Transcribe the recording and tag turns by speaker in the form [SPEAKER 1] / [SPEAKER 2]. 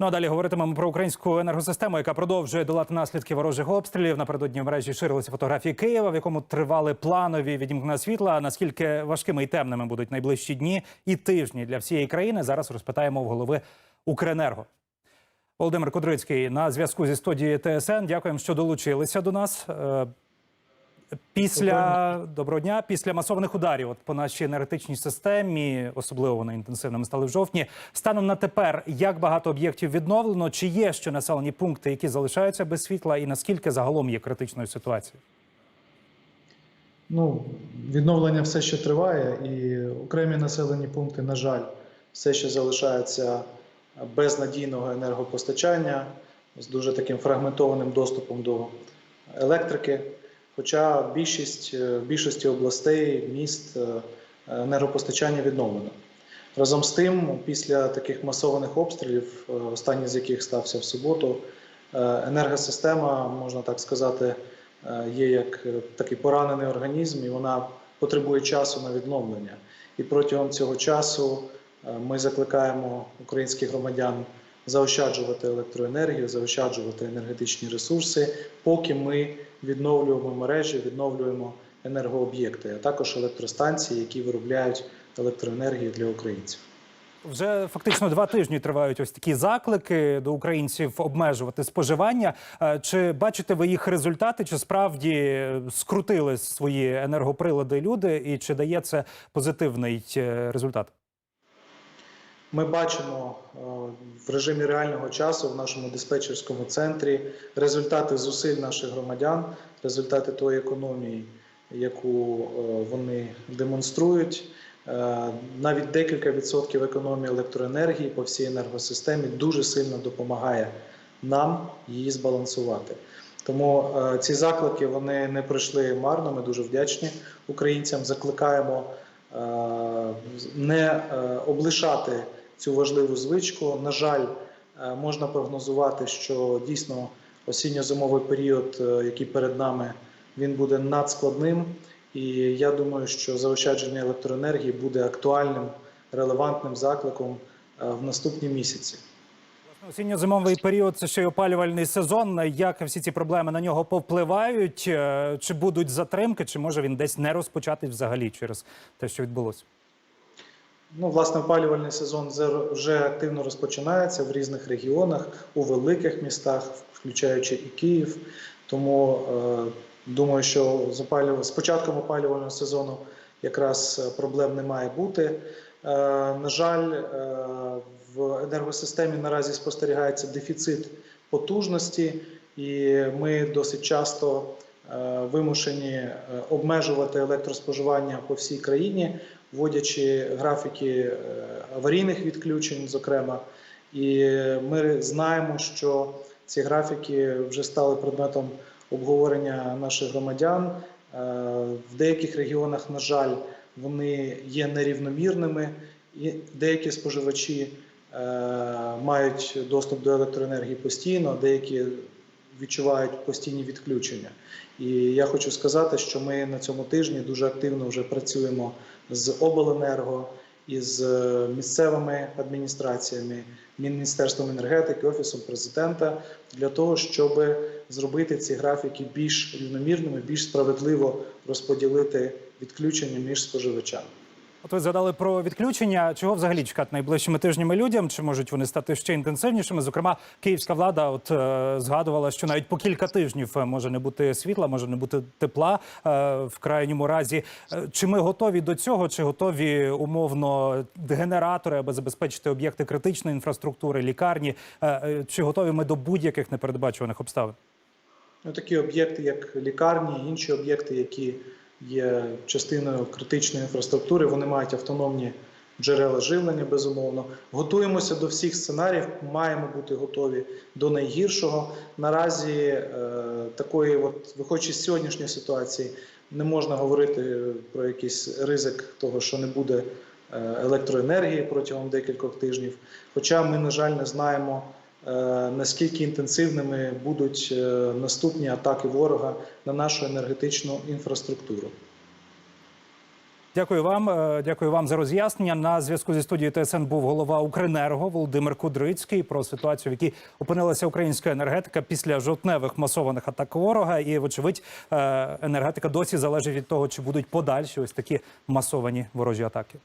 [SPEAKER 1] Ну а далі говоритимемо про українську енергосистему, яка продовжує долати наслідки ворожих обстрілів. Напередодні в мережі ширилися фотографії Києва, в якому тривали планові відімкнення світла. Наскільки важкими і темними будуть найближчі дні і тижні для всієї країни? Зараз розпитаємо в голови Укренерго. Володимир Кудрицький на зв'язку зі студією ТСН. Дякуємо, що долучилися до нас. Після доброго дня, після масованих ударів, от по нашій енергетичній системі, особливо вони інтенсивними стали в жовтні. Станом на тепер, як багато об'єктів відновлено, чи є ще населені пункти, які залишаються без світла, і наскільки загалом є критичною ситуацією?
[SPEAKER 2] Ну, відновлення все ще триває, і окремі населені пункти, на жаль, все ще залишаються без надійного енергопостачання, з дуже таким фрагментованим доступом до електрики. Хоча більшість, в більшості областей, міст е, енергопостачання відновлено. Разом з тим, після таких масованих обстрілів, е, останній з яких стався в суботу, е, енергосистема, можна так сказати, е, є як е, такий поранений організм, і вона потребує часу на відновлення. І протягом цього часу е, ми закликаємо українських громадян заощаджувати електроенергію, заощаджувати енергетичні ресурси, поки ми відновлюємо мережі, відновлюємо енергооб'єкти, а також електростанції, які виробляють електроенергію для українців.
[SPEAKER 1] Вже фактично два тижні тривають ось такі заклики до українців обмежувати споживання. Е, Чи бачите ви їх результати? Чи справді скрутили свої енергоприлади люди, і чи дає це позитивний е, результат?
[SPEAKER 2] Ми бачимо е, в режимі реального часу в нашому диспетчерському центрі результати зусиль наших громадян, результати тої економії, яку е, вони демонструють. Е, Навіть декілька відсотків економії електроенергії по всій енергосистемі дуже сильно допомагає нам її збалансувати. Тому ці заклики вони не пройшли марно. Ми дуже вдячні українцям. Закликаємо не облишати цю важливу звичку. На жаль, е, можна прогнозувати, що дійсно осінньо-зимовий період, е, який перед нами, він буде надскладним. І я думаю, що заощадження електроенергії буде актуальним, релевантним закликом е, в наступні місяці.
[SPEAKER 1] Осінньо-зимовий період це ще й опалювальний сезон. Як всі ці проблеми на нього повпливають? Чи будуть затримки, чи може він десь не розпочатись взагалі через те, що відбулося?
[SPEAKER 2] Ну, власне, опалювальний сезон вже активно розпочинається в різних регіонах, у великих містах, включаючи і Київ. Тому е, думаю, що з, опалюв... з початком опалювального сезону якраз е, проблем не має бути. Е, на жаль, е, в енергосистемі наразі спостерігається дефіцит потужності, і ми досить часто вимушені е, обмежувати електроспоживання по всій країні, вводячи графіки е, аварійних відключень, зокрема. І ми знаємо, що ці графіки вже стали предметом обговорення наших громадян. Е, В деяких регіонах, на жаль, вони є нерівномірними, і деякі споживачі е, мають доступ до електроенергії постійно, деякі відчувають постійні відключення. І я хочу сказати, що ми на цьому тижні дуже активно вже працюємо з обленерго і з місцевими адміністраціями, Міністерством енергетики, офісом президента для того, щоб зробити ці графіки більш рівномірними, більш справедливо розподілити відключення між споживачами.
[SPEAKER 1] От ви згадали про відключення. Чого взагалі чекати найближчими тижнями людям? Чи можуть вони стати ще інтенсивнішими? Зокрема, київська влада от е, згадувала, що навіть по кілька тижнів е, може не бути світла, може не бути тепла е, в крайньому разі. Е, Чи ми готові до цього? Чи готові умовно генератори, аби забезпечити об'єкти критичної інфраструктури, лікарні? Е, е, Чи готові ми до будь-яких непередбачуваних обставин?
[SPEAKER 2] Ну, такі об'єкти, як лікарні, інші об'єкти, які є частиною критичної інфраструктури, вони мають автономні джерела живлення, безумовно. Готуємося до всіх сценаріїв, маємо бути готові до найгіршого. Наразі е, такої, от, виходячи з сьогоднішньої ситуації, не можна говорити про якийсь ризик того, що не буде е, електроенергії протягом декількох тижнів. Хоча ми, на жаль, не знаємо. Е, Наскільки інтенсивними будуть е, наступні атаки ворога на нашу енергетичну інфраструктуру?
[SPEAKER 1] Дякую вам. е, Дякую вам за роз'яснення. На зв'язку зі студією ТСН був голова Укренерго Володимир Кудрицький про ситуацію, в якій опинилася українська енергетика після жовтневих масованих атак ворога. І, вочевидь, енергетика досі залежить від того, чи будуть подальші ось такі масовані ворожі атаки.